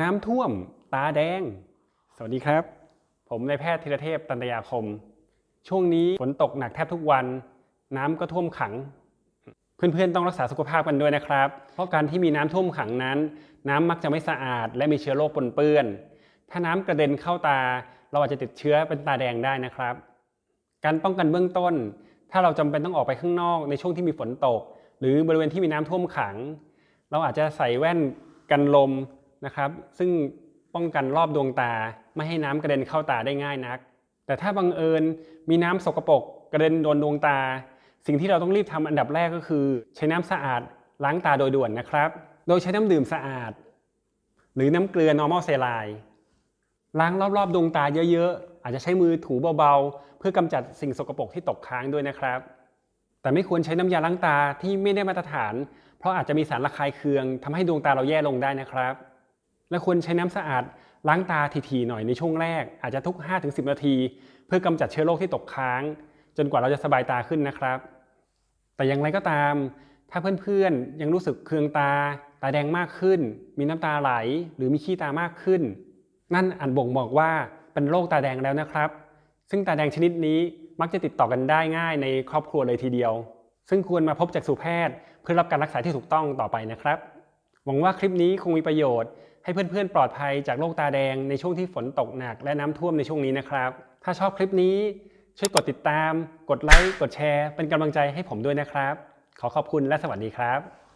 น้ำท่วม ตาแดง สวัสดีครับ ผมนายแพทย์ธีรเทพตันตยาคม ช่วงนี้ฝนตกหนักแทบทุกวัน น้ำก็ท่วมขัง เพื่อนๆต้องรักษาสุขภาพกันด้วยนะครับ เพราะการที่มีน้ำท่วมขังนั้น น้ำมักจะไม่สะอาด และมีเชื้อโรคปนเปื้อน ถ้าน้ำกระเด็นเข้าตา เราอาจจะติดเชื้อเป็นตาแดงได้นะครับ การป้องกันเบื้องต้น ถ้าเราจำเป็นต้องออกไปข้างนอกในช่วงที่มีฝนตก หรือบริเวณที่มีน้ำท่วมขัง เราอาจจะใส่แว่นกันลม นะครับ ซึ่งป้องกันรอบดวงตาไม่ให้น้ำกระเด็นเข้าตาได้ง่ายนัก แต่ถ้าบังเอิญมีน้ำสกปรกกระเด็นโดนดวงตา สิ่งที่เราต้องรีบทำอันดับแรกก็คือ ใช้น้ำสะอาดล้างตาโดยด่วนนะครับ โดยใช้น้ำดื่มสะอาด หรือน้ำเกลือ normal saline ล้างรอบๆดวงตาเยอะๆ อาจจะใช้มือถูเบาๆ เพื่อกำจัดสิ่งสกปรกที่ตกค้างด้วยนะครับ แต่ไม่ควรใช้น้ำยาล้างตาที่ไม่ได้มาตรฐาน เพราะอาจจะมีสารระคายเคืองทำให้ดวงตาเราแย่ลงได้นะครับ และควรใช้น้ำสะอาดล้างตาทีๆหน่อยในช่วงแรก อาจจะทุก 5-10 นาที เพื่อกำจัดเชื้อโรคที่ตกค้าง จนกว่าเราจะสบายตาขึ้นนะครับ แต่อย่างไรก็ตาม ถ้าเพื่อนๆ ยังรู้สึกเคืองตา ตาแดงมากขึ้น มีน้ำตาไหล หรือมีขี้ตามากขึ้น นั่นอาจบ่งบอกว่าเป็นโรคตาแดงแล้วนะครับ ซึ่งตาแดงชนิดนี้มักจะติดต่อกันได้ง่ายในครอบครัวเลยทีเดียว ซึ่งควรมาพบจักษุแพทย์ เพื่อรับการรักษาที่ถูกต้องต่อไปนะครับ หวังว่าคลิปนี้คงมีประโยชน์ ให้เพื่อนๆ ปลอดภัยจากโรคตาแดงในช่วงที่ฝนตกหนักและน้ำท่วมในช่วงนี้นะครับ ถ้าชอบคลิปนี้ช่วยกดติดตาม กดไลค์ กดแชร์ เป็นกำลังใจให้ผมด้วยนะครับ ขอขอบคุณและสวัสดีครับ